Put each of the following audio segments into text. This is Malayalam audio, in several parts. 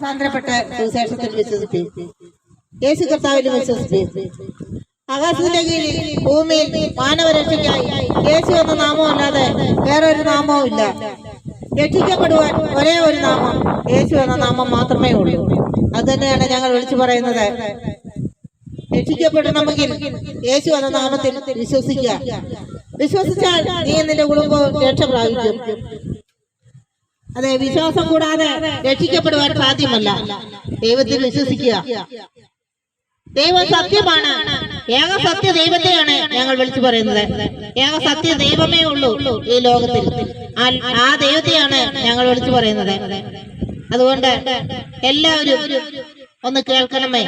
സാന്ദ്രപ്പെട്ട സുവിശേഷത്തിൽ വിശ്വസിപ്പി യേശു കർത്താവിൽ വിശ്വസിപ്പി ആകാശത്തിന്റെ കീഴിൽ ഭൂമിയിൽ മാനവരക്ഷയ്ക്കായി യേശു എന്ന നാമമല്ലാതെ വേറൊരു നാമവും ഇല്ല. രക്ഷിക്കപ്പെടുവാൻ ഒരേ ഒരു നാമം യേശു എന്ന നാമം മാത്രമേ ഉള്ളൂ. അത് തന്നെയാണ് ഞങ്ങൾ വിളിച്ചു പറയുന്നത്. രക്ഷിക്കപ്പെടണമെങ്കിൽ യേശു എന്ന നാമത്തിൽ വിശ്വസിക്കുക. വിശ്വസിച്ചാൽ നീ നിന്റെ കുടുംബവും രക്ഷ പ്രാപിക്കും അതെ വിശ്വാസം കൂടാതെ രക്ഷിക്കപ്പെടുവാൻ സാധ്യമല്ല. ദൈവത്തിൽ വിശ്വസിക്കുക. ദൈവം സത്യമാണ്. ഏക സത്യ ദൈവത്തെയാണ് ഞങ്ങൾ വിളിച്ചു പറയുന്നത്. ഏക സത്യ ദൈവമേ ഉള്ളൂ ഈ ലോകത്തിൽ. ആ- ദൈവത്തെയാണ് ഞങ്ങൾ വിളിച്ചു പറയുന്നത്. അതുകൊണ്ട് എല്ലാവരും ഒന്ന് കേൾക്കണമേ.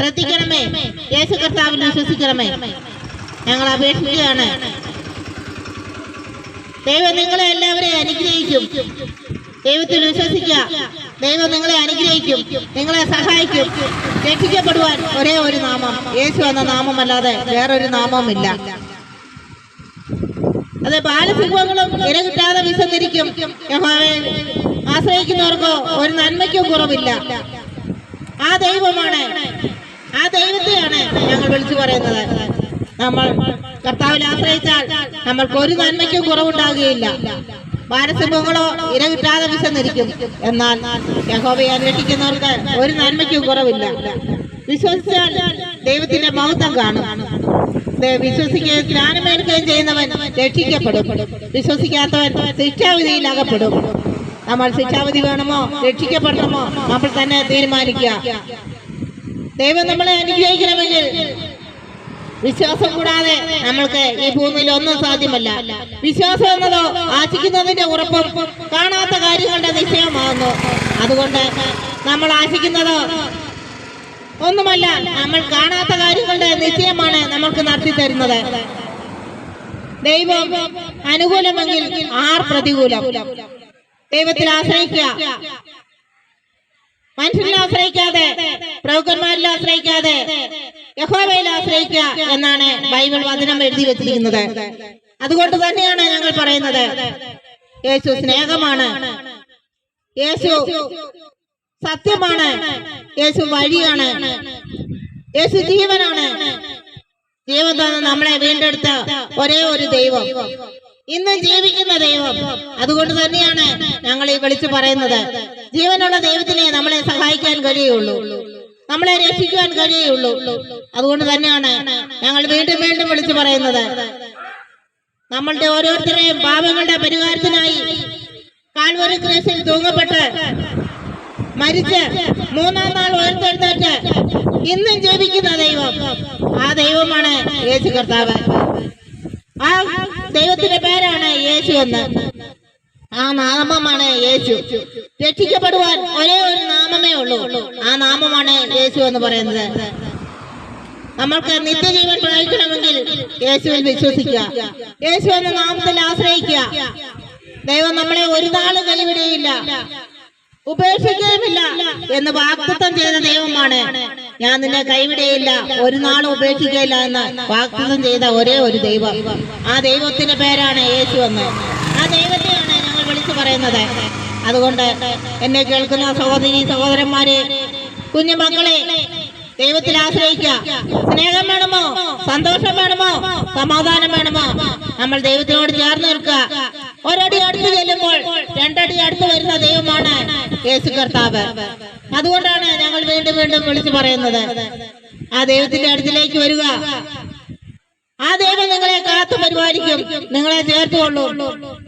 ശ്രദ്ധിക്കണമേ. യേശു കർത്താവിൽ വിശ്വസിക്കണമേ. ഞങ്ങൾ അപേക്ഷിക്കുകയാണ്. ദൈവം നിങ്ങളെ എല്ലാവരെയും അനുഗ്രഹിക്കും. ദൈവത്തിൽ വിശ്വസിക്കുക. ദൈവം നിങ്ങളെ അനുഗ്രഹിക്കും. നിങ്ങളെ സഹായിക്കും. രക്ഷിക്കപ്പെടുവാൻ ഒരേ ഒരു നാമം. യേശു എന്ന നാമമല്ലാതെ വേറൊരു നാമവുമില്ല. അതെ ബാലസിംഹങ്ങളും ഇര കിട്ടാതെ വിശന്നിരിക്കും. ആശ്രയിക്കുന്നവർക്ക് ഒരു നന്മയ്ക്കും കുറവില്ല. ആ ദൈവമാണ് ആ ദൈവത്തെയാണ് ഞങ്ങൾ വിളിച്ചു പറയുന്നത്. നമ്മൾ കർത്താവിൽ ആശ്രയിച്ചാൽ നമ്മൾക്ക് ഒരു നന്മയ്ക്കും കുറവുണ്ടാകുകയില്ല. ബാലസിംഹങ്ങളോ ഇര കിട്ടാതെ വിശന്നിരിക്കും. എന്നാൽ യഹോബയെ അന്വേഷിക്കുന്നവർക്ക് ഒരു നന്മയ്ക്കും കുറവില്ല. വിശ്വസിച്ചാൽ ദൈവത്തിന്റെ മഹത്വം കാണും. വിശ്വസിക്കുകയും ജ്ഞാനമേൽക്കുകയും ചെയ്യുന്നവൻ രക്ഷിക്കപ്പെടും. വിശ്വസിക്കാത്തവൻ ശിക്ഷാവിധിയിൽ അകപ്പെടും നമ്മൾ ശിക്ഷാവിധി വേണമോ? രക്ഷിക്കപ്പെടണമോ? നമ്മൾ തന്നെ തീരുമാനിക്കുക. ദൈവം നമ്മളെ അനുഗ്രഹിക്കണമെങ്കിൽ വിശ്വാസം കൂടാതെ നമ്മൾക്ക് ഈ ഭൂമിയിൽ ഒന്നും സാധ്യമല്ല. വിശ്വാസം എന്നതോ ആശിക്കുന്നതിന്റെ ഉറപ്പും കാണാത്ത കാര്യങ്ങളുടെ നിശ്ചയമാകുന്നു അതുകൊണ്ട് നമ്മൾ ആശിക്കുന്നത് ഒന്നുമല്ല നമ്മൾ കാണാത്ത കാര്യങ്ങളുടെ നിശ്ചയമാണ് നമ്മൾക്ക് നടത്തി തരുന്നത്. ദൈവം അനുകൂലമെങ്കിൽ ആർ പ്രതികൂലം. ദൈവത്തിൽ ആശ്രയിക്കുക. മനുഷ്യരിൽ ആശ്രയിക്കാതെ പ്രഭുക്കന്മാരിൽ ആശ്രയിക്കാതെ യഹോവയിൽ ആശ്രയിക്കുക എന്നാണ് ബൈബിൾ വചനം എഴുതി വെച്ചിരിക്കുന്നത്. അതുകൊണ്ട് തന്നെയാണ് ഞങ്ങൾ പറയുന്നത്. യേശു സ്നേഹമാണ്. യേശു സത്യമാണ്. യേശു വഴിയാണ്. യേശു ജീവനാണ്. ജീവൻ നമ്മളെ വീണ്ടെടുത്ത ഒരേ ഒരു ദൈവം. ഇന്ന് ജീവിക്കുന്ന ദൈവം. അതുകൊണ്ട് തന്നെയാണ് ഞങ്ങൾ ഈ വിളിച്ചു പറയുന്നത്. ജീവനുള്ള ദൈവത്തിനെ നമ്മളെ സഹായിക്കാൻ കഴിയുള്ളൂ. നമ്മളെ രക്ഷിക്കുവാൻ കഴിയുള്ളൂ. അതുകൊണ്ട് തന്നെയാണ് ഞങ്ങൾ വീണ്ടും വീണ്ടും വിളിച്ചു പറയുന്നത്. നമ്മളുടെ ഓരോരുത്തരെയും പാപങ്ങളുടെ പരിഹാരത്തിനായി കാൽവരി ക്രേസിൽ തൂങ്ങപ്പെട്ട് മരിച്ച് മൂന്നാം നാൾ ഉയർത്തെഴുന്നേറ്റ് ഇന്നും ജീവിക്കുന്ന ദൈവം. ആ ദൈവമാണ് യേശു കർത്താവ്. ആ ദൈവത്തിന്റെ പേരാണ് യേശു എന്ന്. ആ നാമമാണ് യേശു. രക്ഷിക്കപ്പെടുവാൻ ഒരേ ഒരു നാമമേ ഉള്ളൂ. ആ നാമമാണ് യേശു എന്ന് പറയുന്നത്. നമ്മൾക്ക് നിത്യജീവൻ പ്രാപിക്കണമെങ്കിൽ യേശുവിൽ വിശ്വസിക്കുക. യേശു എന്ന നാമത്തിൽ ആശ്രയിക്കുക. ദൈവം നമ്മളെ ഒരു നാൾ കൈവിടുകയില്ല. ഉപേക്ഷിക്കുകയുമില്ല എന്ന് വാക്തത്വം ചെയ്ത ദൈവമാണ്. ഞാൻ നിന്നെ കൈവിടുകയില്ല. ഒരു നാളും ഉപേക്ഷിക്കുകയില്ല എന്ന് വാക്തത്വം ചെയ്ത ഒരേ ഒരു ദൈവം. ആ ദൈവത്തിന്റെ പേരാണ് യേശു എന്ന്. ആ ദൈവത്തെയാണ് ഞങ്ങൾ വിളിച്ചു പറയുന്നത്. അതുകൊണ്ട് എന്നെ കേൾക്കുന്ന സഹോദരി സഹോദരന്മാരെ കുഞ്ഞുമക്കളെ ദൈവത്തിൽ ആശ്രയിക്കുക സ്നേഹം വേണമോ? സന്തോഷം വേണമോ? സമാധാനം വേണമോ? നമ്മൾ ദൈവത്തിനോട് ചേർന്ന് നിൽക്കുക. ഒരടി അടുത്ത് ചെല്ലുമ്പോൾ രണ്ടടി അടുത്ത് വരുന്ന ദൈവമാണ് യേശു കർത്താവ്. അതുകൊണ്ടാണ് ഞങ്ങൾ വീണ്ടും വീണ്ടും വിളിച്ചു പറയുന്നത്. ആ ദൈവത്തിന്റെ അടുത്തിലേക്ക് വരിക. ആ ദൈവം നിങ്ങളെ കാത്തു പരിപാലിക്കും. നിങ്ങളെ ചേർത്തുകൊള്ളും.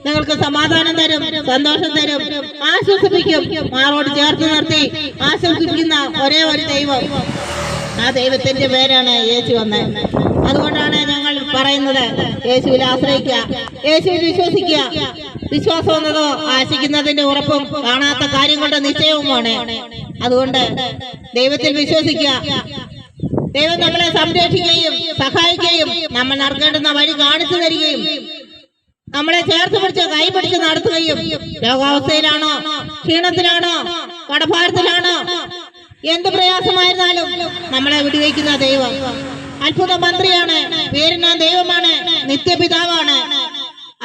നിങ്ങൾക്ക് സമാധാനം തരും സന്തോഷം തരും ആശ്വസിപ്പിക്കും. മാറോട് ചേർത്ത് നിർത്തി ആശ്വസിപ്പിക്കുന്ന ഒരേ ഒരു ദൈവം. ആ ദൈവത്തിന്റെ പേരാണ് യേശു എന്ന്. അതുകൊണ്ടാണ് ഞങ്ങൾ പറയുന്നത് യേശുവിൽ ആശ്രയിക്കുക യേശുവിൽ വിശ്വസിക്കുക. വിശ്വാസം എന്നതോ ആശിക്കുന്നതിന്റെ ഉറപ്പും കാണാത്ത കാര്യങ്ങളുടെ നിശ്ചയവുമാണ്. അതുകൊണ്ട് ദൈവത്തിൽ വിശ്വസിക്കുക. ദൈവം നമ്മളെ സംരക്ഷിക്കുകയും സഹായിക്കുകയും നമ്മൾ നടക്കേണ്ടുന്ന വഴി കാണിച്ചു തരികയും നമ്മളെ ചേർത്ത് പിടിച്ച് കൈ പിടിച്ച് നടത്തുകയും രോഗാവസ്ഥയിലാണോ ക്ഷീണത്തിലാണോ കടഭാരത്തിലാണോ എന്ത് പ്രയാസമായിരുന്നാലും നമ്മളെ വിടുവയ്ക്കുന്ന ദൈവം. അത്ഭുത മന്ത്രിയാണ് പേരിന ദൈവമാണ് നിത്യപിതാവാണ്.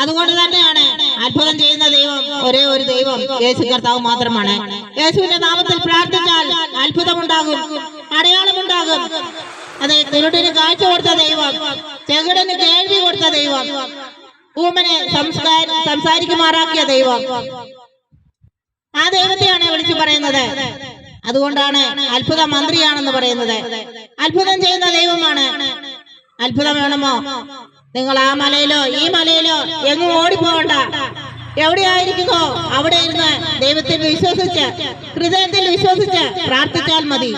അതുകൊണ്ട് തന്നെയാണ് അത്ഭുതം ചെയ്യുന്ന ദൈവം ഒരേ ഒരു ദൈവം യേശു കർത്താവ് മാത്രമാണ്. യേശുവിന്റെ നാമത്തിൽ പ്രാർത്ഥിച്ചാൽ അത്ഭുതമുണ്ടാകും അടയാളമുണ്ടാകും. അതെ കുരുടിന് കാഴ്ച കൊടുത്ത ദൈവം ചെകിടന് കേൾവി കൊടുത്ത ദൈവം ഊമനെ സംസ്കാര സംസാരിക്കുമാറാക്കിയ ദൈവം. ആ ദൈവത്തെയാണ് വിളിച്ചു പറയുന്നത്. അതുകൊണ്ടാണ് അത്ഭുത മന്ത്രിയാണെന്ന് പറയുന്നത്. അത്ഭുതം ചെയ്യുന്ന ദൈവമാണ്. അത്ഭുതം വേണമോ? നിങ്ങൾ ആ മലയിലോ ഈ മലയിലോ എങ്ങും ഓടിപ്പോകണ്ട. എവിടെയായിരിക്കുമോ? അവിടെ ഇരുന്ന് ദൈവത്തിൽ വിശ്വസിച്ച് ഹൃദയത്തിൽ വിശ്വസിച്ച് പ്രാർത്ഥിച്ചാൽ മതി.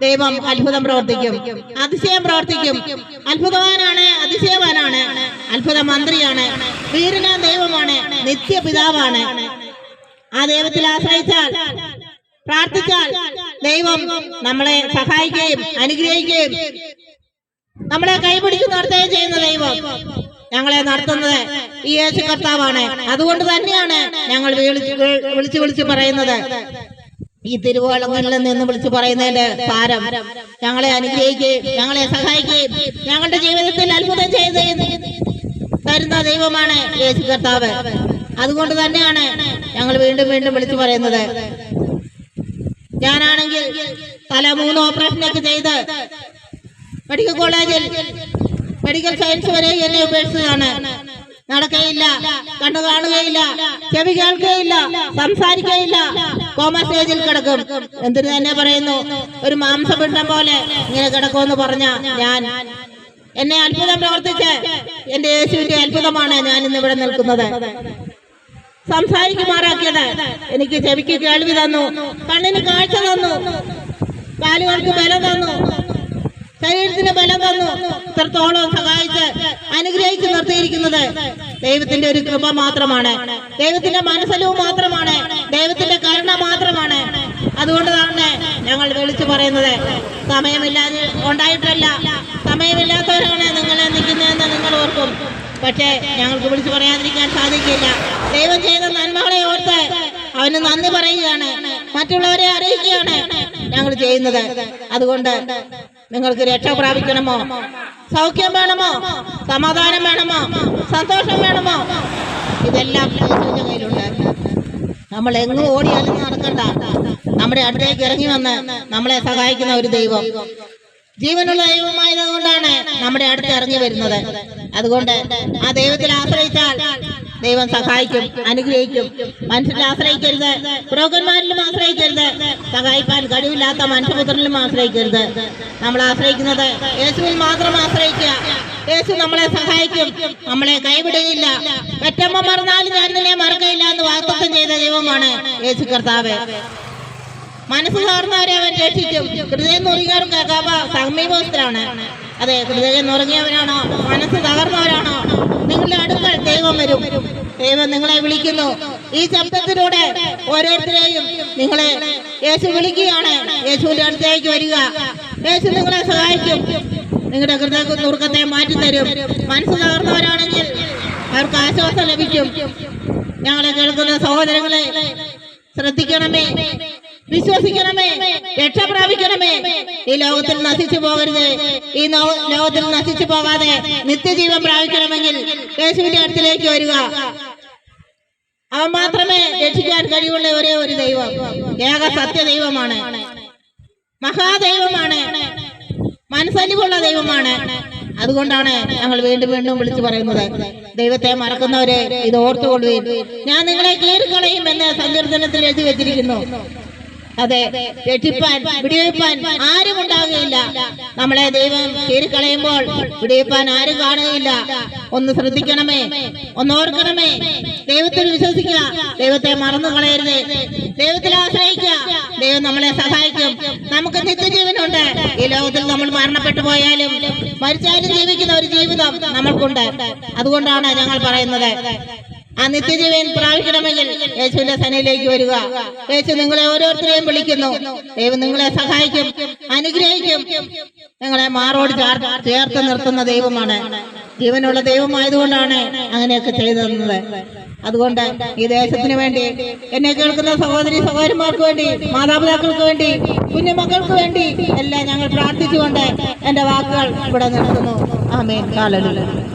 ദൈവം അത്ഭുതം പ്രവർത്തിക്കും. അതിശയം പ്രവർത്തിക്കും. അത്ഭുതവാനാണ് അതിശയവാനാണ്. അത്ഭുത മന്ത്രിയാണ്. വീരനാ ദൈവമാണ്. നിത്യപിതാവാണ്. ആ ദൈവത്തിൽ ആശ്രയിച്ചാൽ പ്രാർത്ഥിച്ചാൽ ദൈവം നമ്മളെ സഹായിക്കുകയും അനുഗ്രഹിക്കുകയും നമ്മളെ കൈപിടിച്ച് നടത്തുകയും ചെയ്യുന്ന ദൈവം ഞങ്ങളെ നടത്തുന്നത് ഈ യേശു കർത്താവാണ്. അതുകൊണ്ട് തന്നെയാണ് ഞങ്ങൾ വിളിച്ചു വിളിച്ചു പറയുന്നത്. ഈ തിരുവോളങ്ങളിൽ നിന്ന് വിളിച്ചു പറയുന്നതിന്റെ സാരം ഞങ്ങളെ അനുഗ്രഹിക്കുകയും ഞങ്ങളെ സഹായിക്കുകയും ഞങ്ങളുടെ ജീവിതത്തിൽ അത്ഭുതം ചെയ്ത് തരുന്ന ദൈവമാണ് യേശു കർത്താവ്. അതുകൊണ്ട് തന്നെയാണ് ഞങ്ങൾ വീണ്ടും വീണ്ടും വിളിച്ചു പറയുന്നത്. ഞാനാണെങ്കിൽ തല മൂന്ന് ഓപ്പറേഷനൊക്കെ ചെയ്ത് മെഡിക്കൽ കോളേജിൽ മെഡിക്കൽ സയൻസ് വരെ എന്നെ ഉപേക്ഷിച്ചതാണ്. നടക്കുകയില്ല കണ്ണു കാണുകയില്ല ചെവി കേൾക്കുകയില്ല സംസാരിക്കുകയില്ല കോമ സ്റ്റേജിൽ കിടക്കും. എന്തിനു തന്നെ പറയുന്നു? ഒരു മാംസപിണ്ഡം പോലെ ഇങ്ങനെ കിടക്കുമെന്ന് പറഞ്ഞ ഞാൻ. എന്നെ അത്ഭുതം പ്രവർത്തിച്ച് എന്റെ യേശുവിന്റെ അത്ഭുതമാണ് ഞാൻ ഇന്ന് ഇവിടെ നിൽക്കുന്നത്. സംസാരിക്കുമാറാക്കിയത്. എനിക്ക് ചെവിക്ക് കേൾവി തന്നു. കണ്ണിന് കാഴ്ച തന്നു. കാലുകൾക്ക് ബലം തന്നു. ശരീരത്തിന് ബലം തന്നു. ഇത്രത്തോളം സഹായിച്ച് അനുഗ്രഹിച്ച് നിർത്തിയിരിക്കുന്നത് ദൈവത്തിന്റെ ഒരു കൃപ മാത്രമാണ്. ദൈവത്തിന്റെ മനസ്സലവും മാത്രമാണ്. ദൈവത്തിന്റെ കരുണ മാത്രമാണ്. അതുകൊണ്ട് തന്നെ ഞങ്ങൾ വിളിച്ചു പറയുന്നത്. സമയമില്ലാതെ ഉണ്ടായിട്ടല്ല. സമയമില്ലാത്തവരാണ് നിങ്ങളെ നിൽക്കുന്നതെന്ന് നിങ്ങൾ ഓർക്കും. പക്ഷേ ഞങ്ങൾക്ക് വിളിച്ചു പറയാതിരിക്കാൻ സാധിക്കില്ല. ദൈവം ചെയ്ത നന്മകളെ ഓർത്ത് അവന് നന്ദി പറയുകയാണ്. മറ്റുള്ളവരെ അറിയിക്കുകയാണ് ഞങ്ങൾ ചെയ്യുന്നത്. അതുകൊണ്ട് നിങ്ങൾക്ക് രക്ഷ പ്രാപിക്കണമോ? സൗഖ്യം വേണമോ? സമാധാനം വേണമോ? സന്തോഷം വേണമോ? ഇതെല്ലാം യേശുവിന്റെ കയ്യിലുണ്ട്. നമ്മൾ എങ്ങും ഓടിയാലും നടക്കണ്ട. നമ്മുടെ അടുത്തേക്ക് ഇറങ്ങി വന്ന് നമ്മളെ സഹായിക്കുന്ന ഒരു ദൈവം. ജീവനുള്ള ദൈവമായതുകൊണ്ടാണ് നമ്മുടെ അടുത്ത് ഇറങ്ങി വരുന്നത്. അതുകൊണ്ട് ആ ദൈവത്തിൽ ആശ്രയിച്ചാൽ ദൈവം സഹായിക്കും അനുഗ്രഹിക്കും. മനുഷ്യരെ ആശ്രയിക്കരുത്. പുരോഗന്മാരിലും ആശ്രയിക്കരുത്. സഹായിക്കാൻ കഴിവില്ലാത്ത മനുഷ്യപുത്രനിലും ആശ്രയിക്കരുത്. നമ്മൾ ആശ്രയിക്കുന്നത് യേശുവിൽ മാത്രം ആശ്രയിക്കുക. യേശു നമ്മളെ സഹായിക്കും. നമ്മളെ കൈവിടുകയില്ല. ഒറ്റമ്മ മറന്നാലും ഞാൻ നിന്നെ മറക്കയില്ല എന്ന് വാഗ്ദത്തം ചെയ്ത ദൈവമാണ് യേശു കർത്താവ്. മനസ്സ് സാർന്നവരെ അവൻ രക്ഷിക്കും. ഹൃദയം കേൾക്കാവ സമീപസ്ഥരാണ് അതെ ഹൃദയം നുറുങ്ങിയവരാണോ? മനസ്സ് തകർന്നവരാണോ? നിങ്ങളുടെ അടുക്കൽ ദൈവം വരും. ദൈവം നിങ്ങളെ വിളിക്കുന്നു. ഈ ശബ്ദത്തിലൂടെ ഓരോരുത്തരെയും നിങ്ങളെ യേശു വിളിക്കുകയാണ്. യേശുവിന്റെ അടുത്തേക്ക് വരിക. യേശു നിങ്ങളെ സഹായിക്കും. നിങ്ങളുടെ ഹൃദയ നുറുക്കത്തെ മാറ്റിത്തരും. മനസ്സ് തകർന്നവരാണെങ്കിൽ അവർക്ക് ആശ്വാസം ലഭിക്കും. ഞങ്ങളെ കേൾക്കുന്ന സഹോദരങ്ങളെ ശ്രദ്ധിക്കണമേ. വിശ്വസിക്കണമേ. രക്ഷ പ്രാപിക്കണമേ ഈ ലോകത്തിൽ നശിച്ചു പോകരുത്. ഈ ലോകത്തിൽ നശിച്ചു പോകാതെ നിത്യജീവൻ പ്രാപിക്കണമെങ്കിൽ യേശുവിന്റെ അടുത്തിലേക്ക് വരിക. അവൻ മാത്രമേ രക്ഷിക്കാൻ കഴിവുള്ള ഒരേ ഒരു ദൈവം. ഏക സത്യ ദൈവമാണ്. മഹാദൈവമാണ്. മനസ്സലിവുള്ള ദൈവമാണ്. അതുകൊണ്ടാണ് ഞങ്ങൾ വീണ്ടും വീണ്ടും വിളിച്ചു പറയുന്നത്. ദൈവത്തെ മറക്കുന്നവരെ ഇത് ഓർത്തുകൊള്ളുകയും ഞാൻ നിങ്ങളെ കീറിക്കളയും എന്ന് സങ്കീർത്തനത്തിൽ എഴുതി വെച്ചിരിക്കുന്നു. അതെ രക്ഷിപ്പാൻ വിടിവെപ്പാൻ ആരും ഉണ്ടാകുകയില്ല. നമ്മളെ ദൈവം കീറിക്കളയുമ്പോൾ വിടിവെപ്പാൻ ആരും കാണുകയില്ല. ഒന്ന് ശ്രദ്ധിക്കണമേ ഒന്ന് ഓർക്കണമേ. ദൈവത്തിൽ വിശ്വസിക്കുക. ദൈവത്തെ മറന്നു കളയരുത് ദൈവത്തിൽ ആശ്രയിക്കുക. ദൈവം നമ്മളെ സഹായിക്കും. നമുക്ക് നിത്യജീവനുണ്ട്. ഈ ലോകത്തിൽ നമ്മൾ മരണപ്പെട്ടു പോയാലും മരിച്ചാലും ജീവിക്കുന്ന ഒരു ജീവിതം നമ്മൾക്കുണ്ട്. അതുകൊണ്ടാണ് ഞങ്ങൾ പറയുന്നത്. ആ നിത്യജീവൻ പ്രാപിക്കണമെങ്കിൽ യേശുവിന്റെ സനയിലേക്ക് വരിക. യേശു നിങ്ങളെ ഓരോരുത്തരെയും വിളിക്കുന്നു. ദൈവം നിങ്ങളെ സഹായിക്കും അനുഗ്രഹിക്കും. നിങ്ങളെ മാറോട് ചേർത്ത് നിർത്തുന്ന ദൈവമാണ്. ജീവനുള്ള ദൈവമായതുകൊണ്ടാണ് അങ്ങനെയൊക്കെ ചെയ്തു തന്നത്. അതുകൊണ്ട് ഈ ദേശത്തിന് വേണ്ടി എന്നെ കേൾക്കുന്ന സഹോദരി സഹോദരന്മാർക്ക് വേണ്ടി മാതാപിതാക്കൾക്ക് വേണ്ടി കുഞ്ഞുമക്കൾക്ക് വേണ്ടി എല്ലാം ഞങ്ങൾ പ്രാർത്ഥിച്ചുകൊണ്ട് എന്റെ വാക്കുകൾ ഇവിടെ നിർത്തുന്നു. ആമേ കാലടില്ല